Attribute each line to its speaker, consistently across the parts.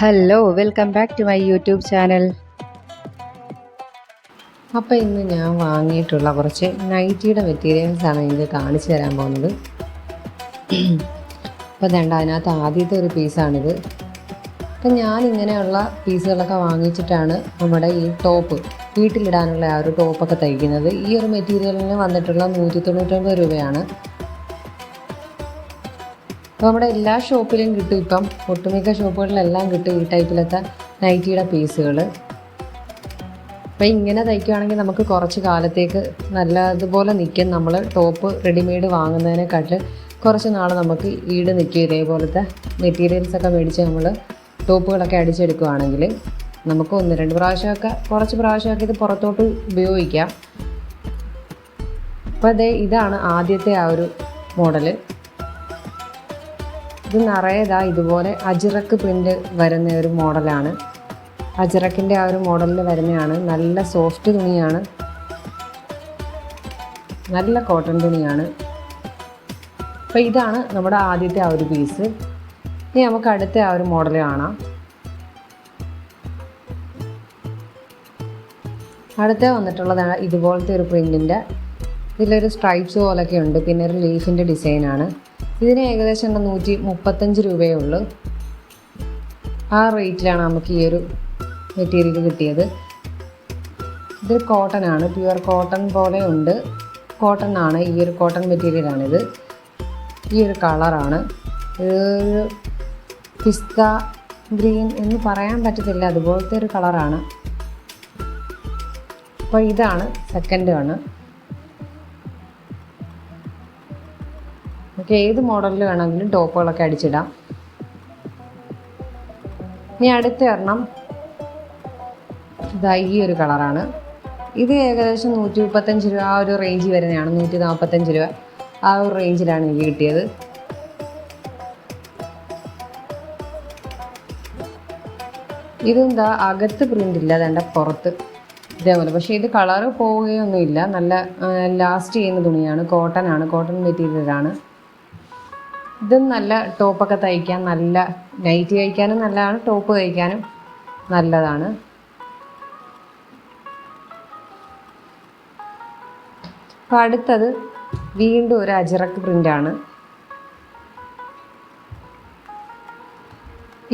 Speaker 1: Hello welcome back to my YouTube channel അപ്പോൾ ഇന്ന് ഞാൻ വാങ്ങിയിട്ടുള്ള കുറച്ച് നൈറ്റിയുടെ മെറ്റീരിയൽസ് ആണ് നിങ്ങൾക്ക് കാണിച്ചു തരാൻ പോകുന്നത്. അപ്പോൾ വേണ്ട അതിനകത്ത് ആദ്യത്തെ ഒരു പീസാണിത് അപ്പം ഞാൻ ഇങ്ങനെയുള്ള പീസുകളൊക്കെ വാങ്ങിച്ചിട്ടാണ് നമ്മുടെ ഈ ടോപ്പ് വീട്ടിലിടാനുള്ള ആ ഒരു ടോപ്പൊക്കെ തയ്ക്കുന്നത്. ഈ ഒരു മെറ്റീരിയലിന് വന്നിട്ടുള്ള നൂറ്റി തൊണ്ണൂറ്റൊമ്പത് രൂപയാണ്. അപ്പോൾ നമ്മുടെ എല്ലാ ഷോപ്പിലും കിട്ടും ഇപ്പം. ഒട്ടുമിക്ക ഷോപ്പുകളിലെല്ലാം കിട്ടും ഈ ടൈപ്പിലത്തെ നൈറ്റിയുടെ പീസുകൾ അപ്പോൾ ഇങ്ങനെ തയ്ക്കുകയാണെങ്കിൽ നമുക്ക് കുറച്ച് കാലത്തേക്ക് നല്ലതുപോലെ നിൽക്കും നമ്മൾ ടോപ്പ് റെഡിമെയ്ഡ് വാങ്ങുന്നതിനെക്കാട്ടിൽ കുറച്ച് നാൾ നമുക്ക് ഈട് നിൽക്കും ഇതേപോലത്തെ മെറ്റീരിയൽസൊക്കെ മേടിച്ച് നമ്മൾ ടോപ്പുകളൊക്കെ അടിച്ചെടുക്കുകയാണെങ്കിൽ നമുക്ക് ഒന്ന് രണ്ട് പ്രാവശ്യമൊക്കെ കുറച്ച് പ്രാവശ്യമൊക്കെ ഇത് പുറത്തോട്ട് ഉപയോഗിക്കാം. അപ്പോൾ അതേ ഇതാണ് ആദ്യത്തെ ആ ഒരു മോഡൽ. ഇത് നിറയെ ഇതാ ഇതുപോലെ അജിറക്ക് പ്രിന്റ് വരുന്ന ഒരു മോഡലാണ്. അജിറക്കിന്റെ ആ ഒരു മോഡലിൽ വരുന്നതാണ്. നല്ല സോഫ്റ്റ് തുണിയാണ്. നല്ല കോട്ടൺ തുണിയാണ്. അപ്പോൾ ഇതാണ് നമ്മുടെ ആദ്യത്തെ ആ ഒരു പീസ് ഇനി നമുക്ക് അടുത്ത ആ ഒരു മോഡൽ കാണാം. അടുത്ത വന്നിട്ടുള്ളതാണ് ഇതുപോലത്തെ ഒരു പ്രിന്റിന്റെ ഇതിലൊരു സ്ട്രൈപ്സ് പോലൊക്കെ ഉണ്ട്. പിന്നെ ഒരു ലീഫിന്റെ ഡിസൈനാണ് ഇതിന് ഏകദേശം എന്താ നൂറ്റി മുപ്പത്തഞ്ച് രൂപയേ ഉള്ളൂ. ആ റേറ്റിലാണ് നമുക്ക് ഈ ഒരു മെറ്റീരിയൽ കിട്ടിയത്. ഇത് കോട്ടൺ ആണ്. പ്യുവർ കോട്ടൺ പോലെ ഉണ്ട്. കോട്ടൺ ആണ്. ഈ ഒരു കോട്ടൺ മെറ്റീരിയലാണിത് ഈ ഒരു കളറാണ് ഇതൊരു പിസ്ത ഗ്രീൻ എന്ന് പറയാൻ പറ്റത്തില്ല. അതുപോലത്തെ ഒരു കളറാണ് അപ്പോൾ ഇതാണ് സെക്കൻഡ് ആണ്. നമുക്ക് ഏത് മോഡലിൽ വേണമെങ്കിലും ടോപ്പുകളൊക്കെ അടിച്ചിടാം. ഇനി അടുത്ത എണ്ണം ഇതാ ഈ ഒരു കളറാണ്. ഇത് ഏകദേശം നൂറ്റി മുപ്പത്തഞ്ച് രൂപ ആ ഒരു റേഞ്ചിൽ വരുന്നതാണ് നൂറ്റി നാൽപ്പത്തഞ്ച് രൂപ. ആ ഒരു റേഞ്ചിലാണ് എനിക്ക് കിട്ടിയത്. ഇതെന്താ അകത്ത് പ്രിന്റ് ഇല്ല അതെന്റെ പുറത്ത് ഇതേപോലെ. പക്ഷേ ഇത് കളറ് പോവുകയൊന്നുമില്ല. നല്ല ലാസ്റ്റ് ചെയ്യുന്ന തുണിയാണ് കോട്ടൺ ആണ്. കോട്ടൺ മെറ്റീരിയലാണ് ഇതും നല്ല ടോപ്പൊക്കെ തയ്ക്കാൻ നല്ല നൈറ്റ് തയ്ക്കാനും നല്ലതാണ് ടോപ്പ് തയ്ക്കാനും നല്ലതാണ്. അപ്പോൾ അടുത്തത് വീണ്ടും ഒരു അജിറക്ക് പ്രിന്റാണ്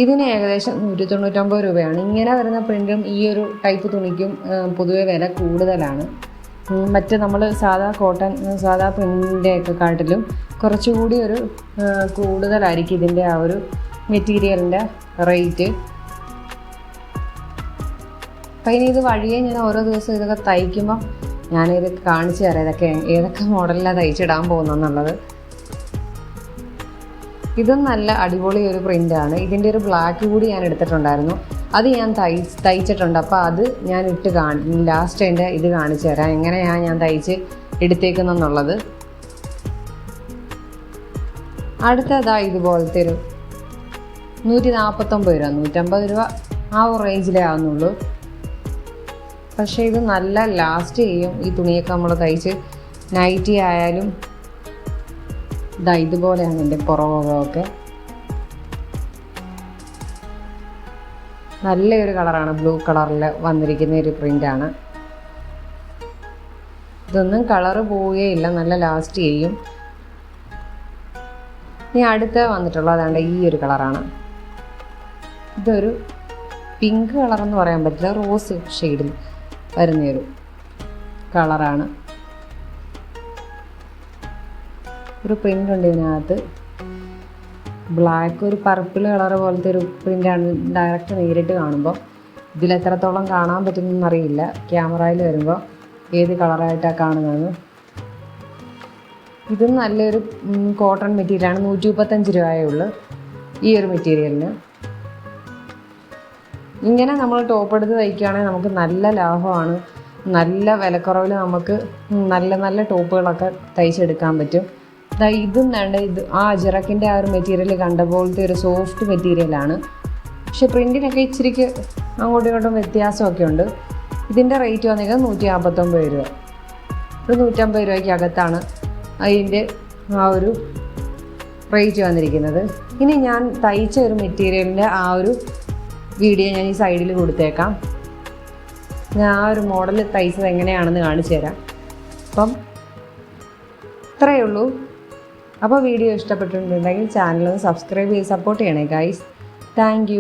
Speaker 1: ഇതിന് ഏകദേശം നൂറ്റി തൊണ്ണൂറ്റൊമ്പത് രൂപയാണ്. ഇങ്ങനെ വരുന്ന പ്രിന്റും ഈ ഒരു ടൈപ്പ് തുണിക്കും പൊതുവെ വില കൂടുതലാണ്. മറ്റ് നമ്മൾ സാധാ കോട്ടൺ സാധാ പ്രിന്റിന്റെ ഒക്കെ കാട്ടിലും കുറച്ചുകൂടി ഒരു കൂടുതലായിരിക്കും ഇതിന്റെ ആ ഒരു മെറ്റീരിയലിന്റെ റേറ്റ്. അപ്പം ഇനി ഇത് വഴിയെ ഞാൻ ഓരോ ദിവസം ഇതൊക്കെ തയ്ക്കുമ്പം ഞാനിത് കാണിച്ചു തരാം ഇതൊക്കെ ഏതൊക്കെ മോഡലിലാണ് തയ്ച്ചിടാൻ പോകുന്നതെന്നുള്ളത്. ഇതും നല്ല അടിപൊളി ഒരു പ്രിന്റാണ് ഇതിന്റെ ഒരു ബ്ലാക്ക് കൂടി ഞാൻ എടുത്തിട്ടുണ്ടായിരുന്നു. അത് ഞാൻ തയ് തയ്ച്ചിട്ടുണ്ട് അപ്പോൾ അത് ഞാൻ ഇട്ട് കാണി ലാസ്റ്റ് എന്റെ ഇത് കാണിച്ചു തരാം. എങ്ങനെയാണ് ഞാൻ തയ്ച്ച് എടുത്തേക്കുന്നെന്നുള്ളത് അടുത്തതാ ഇതുപോലത്തെ ഒരു നൂറ്റി നാൽപ്പത്തൊമ്പത് രൂപ നൂറ്റമ്പത് രൂപ ആ റേഞ്ചിലേ ആവുന്നുള്ളൂ. പക്ഷേ ഇത് നല്ല ലാസ്റ്റ് ചെയ്യും. ഈ തുണിയൊക്കെ നമ്മൾ തയ്ച്ച് നൈറ്റി ആയാലും ഇതാ ഇതുപോലെയാണ് എന്റെ പുറകൊക്കെ. നല്ലൊരു കളറാണ്. ബ്ലൂ കളറിൽ വന്നിരിക്കുന്ന ഒരു പ്രിന്റാണ് ഇതൊന്നും കളറ് പോവുകയില്ല. നല്ല ലാസ്റ്റ് ചെയ്യും. ഇനി അടുത്ത വന്നിട്ടുള്ള അതാണ്ട് ഈ ഒരു കളറാണ്. ഇതൊരു പിങ്ക് കളറെന്ന് പറയാൻ പറ്റില്ല. റോസ് ഷെയ്ഡിൽ വരുന്നൊരു കളറാണ്. ഒരു പ്രിന്റ് ഉണ്ട് ഇതിനകത്ത്. ബ്ലാക്ക് ഒരു പർപ്പിൾ കളർ പോലത്തെ ഒരു പ്രിന്റാണ് ഡയറക്റ്റ് നേരിട്ട് കാണുമ്പോൾ ഇതിൽ എത്രത്തോളം കാണാൻ പറ്റുമെന്ന് അറിയില്ല. ക്യാമറയിൽ വരുമ്പോൾ ഏത് കളറായിട്ടാണ് കാണുന്നത് ഇതും നല്ലൊരു കോട്ടൺ മെറ്റീരിയലാണ് നൂറ്റി മുപ്പത്തഞ്ച് രൂപയേ ഉള്ളൂ ഈ ഒരു മെറ്റീരിയലിന് ഇങ്ങനെ നമ്മൾ ടോപ്പ് എടുത്ത് തയ്ക്കുകയാണെങ്കിൽ നമുക്ക് നല്ല ലാഭമാണ്. നല്ല വിലക്കുറവിൽ നമുക്ക് നല്ല നല്ല ടോപ്പുകളൊക്കെ തയ്ച്ചെടുക്കാൻ പറ്റും. ദാ ഇതും വേണ്ട ഇത് ആ ജിറക്കിന്റെ ആ ഒരു മെറ്റീരിയൽ കണ്ട പോലത്തെ ഒരു സോഫ്റ്റ് മെറ്റീരിയലാണ് പക്ഷെ പ്രിന്റിനൊക്കെ ഇച്ചിരിക്ക് അങ്ങോട്ടും ഇങ്ങോട്ടും വ്യത്യാസമൊക്കെ ഉണ്ട്. ഇതിന്റെ റേറ്റ് വന്നിരിക്കുന്നത് നൂറ്റി നാൽപ്പത്തൊമ്പത് രൂപ. ഒരു നൂറ്റമ്പത് രൂപയ്ക്ക് അകത്താണ് അതിന്റെ ആ ഒരു റേറ്റ് വന്നിരിക്കുന്നത്. ഇനി ഞാൻ തയ്ച്ച ഒരു മെറ്റീരിയലിന്റെ ആ ഒരു വീഡിയോ ഞാൻ ഈ സൈഡിൽ കൊടുത്തേക്കാം. ഞാൻ ആ ഒരു മോഡൽ തയ്ച്ചത് എങ്ങനെയാണെന്ന് കാണിച്ചു തരാം അപ്പം ഇത്രയേ ഉള്ളൂ. അപ്പോൾ വീഡിയോ ഇഷ്ടപ്പെട്ടിട്ടുണ്ടെങ്കിൽ ചാനൽ സബ്സ്ക്രൈബ് ചെയ്ത് സപ്പോർട്ട് ചെയ്യണേ ഗൈസ് താങ്ക്